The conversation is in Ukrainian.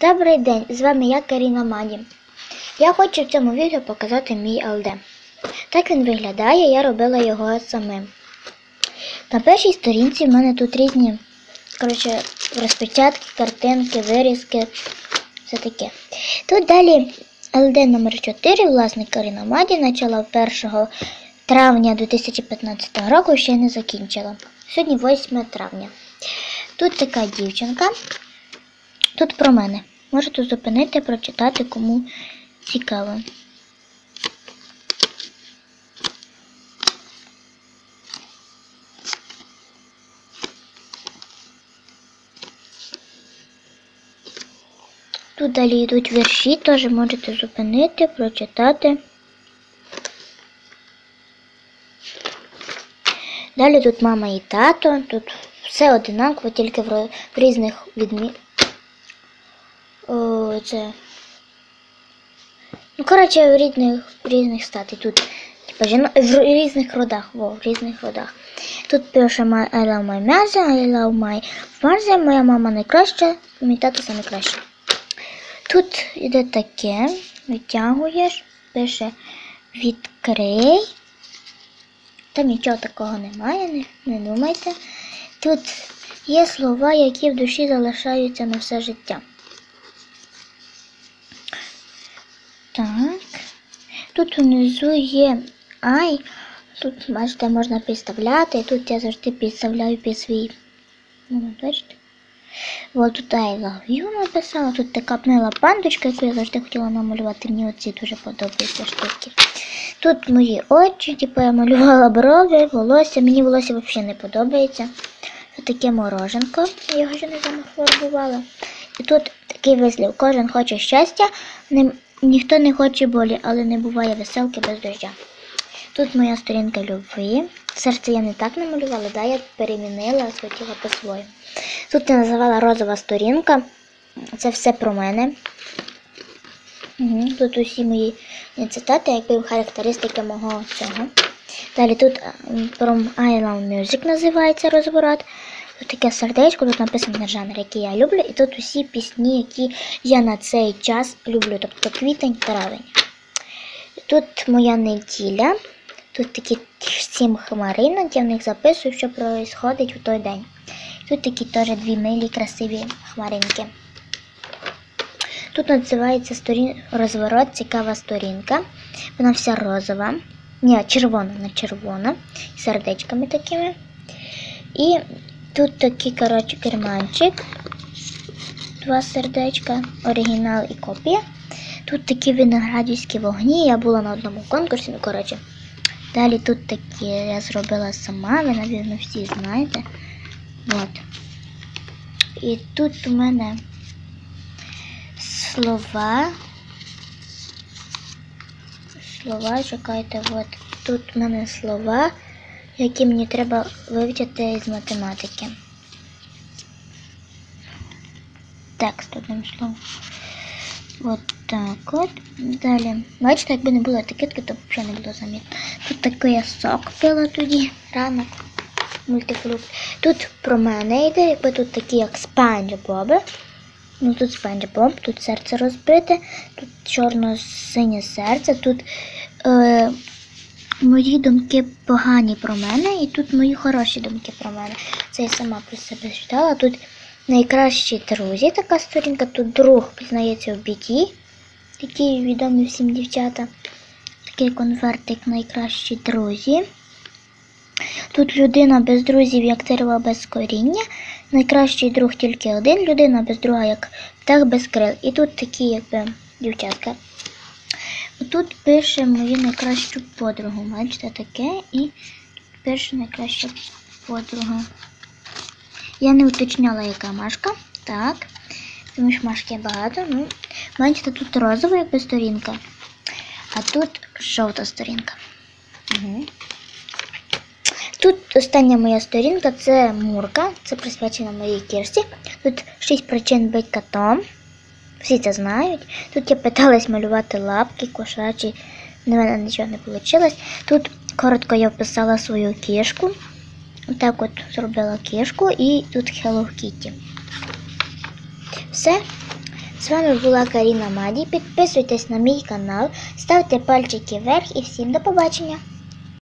Добрий день, з вами я Каріна Мані. Я хочу в цьому відео показати мій ЛД. Так він виглядає, я робила його самим. На першій сторінці в мене тут різні коротше, розпечатки, картинки, вирізки, все таке. Тут далі ЛД номер 4 власник Каріна Маді, почала 1 травня 2015 року, ще не закінчила. Сьогодні 8 травня. Тут така дівчинка. Тут про мене. Можете зупинити, прочитати, кому цікаво. Тут далі йдуть вірші, теж можете зупинити, прочитати. Далі тут мама і тато, тут все одинаково, тільки в, різних відмі... Це... Ну, коротше, в різних, в різних статі. Тут, типа, в різних родах, во, в різних родах. Тут пише I love my mother, I love my mother, моя мама найкраща, мій тато саме краще. Тут іде таке, витягуєш, пише відкрий. Там нічого такого немає, не, не думайте. Тут є слова, які в душі залишаються на все життя. Так. Тут внизу є ай. Тут, бачите, можна підставляти. І Тут я завжди підставляю під свій. Ну, бачите? От тут I love написала. Тут така мила пандочка, яку я завжди хотіла намалювати. Мені оці дуже подобаються штуки. Тут мої очі, типу я малювала брови, волосся. Мені волосся взагалі не подобається. Тут таке мороженко, я його ще не замафарбувала. І тут такий вислів. Кожен хоче щастя, ніхто не хоче болі, але не буває веселки без дождя. Тут моя сторінка любві. Серце я не так намалювала, да, я перемінила, хотіла по-своєму. Тут я називала розова сторінка. Це все про мене. Угу. Тут усі мої цитати, якби характеристики мого цього. Далі тут ем, про I Music називається розворот. Тут таке сердечко, тут написано жанр, який я люблю, і тут усі пісні, які я на цей час люблю, тобто квітень, травень. Тут моя неділя, тут такі сім хмаринок, я в них записую, що відбувається у той день. Тут такі теж дві милі, красиві хмаринки. Тут називається сторін... розворот, цікава сторінка. Вона вся розова. Ні, червона, не червона. З сердечками такими. І тут такий, коротше, керманчик. Два сердечка, оригінал і копія. Тут такі виноградівські вогні. Я була на одному конкурсі, ну коротше. Далі тут такі я зробила сама, ви, напевно, всі знаєте. От. І тут у мене слова. Слова, чекайте, от. Тут у мене слова, які мені треба вивчити з математики. Текст одним словом. От так от. Далі. Бачите, якби не було етикетки, то взагалі не було замітно. Тут такий я сок пила тоді рано. Мультифрукт. Тут про мене йде, якби тут такі, як спанч боби. Ну тут спанч боб, тут серце розбите, тут чорно-синє серце, тут е, мої думки погані про мене, і тут мої хороші думки про мене. Це я сама про себе читала. Тут найкращі друзі, така сторінка, тут друг пізнається в біді. Такі відомі всім дівчата. Такий конвертик найкращі друзі. Тут людина без друзів, як дерево без коріння. Найкращий друг тільки один, людина без друга, як птах без крил. І тут такі, якби, дівчатка. Тут пише мою найкращу подругу. Бачите, таке. І пише найкраща подруга. Я не уточняла, яка машка. Так. Тому що машки багато. Ну, бачите, тут розова якби сторінка, а тут жовта сторінка. Угу. Тут остання моя сторінка це Мурка, це присвячена моїй кірсі. Тут 6 причин бути котом. Всі це знають. Тут я питалась малювати лапки, кошачі, в мене нічого не вийшло. Тут коротко я вписала свою кішку. Так от зробила кішку і тут Hello Kitty. Все. З вами була Каріна Маді. Підписуйтесь на мій канал, ставте пальчики вверх і всім до побачення!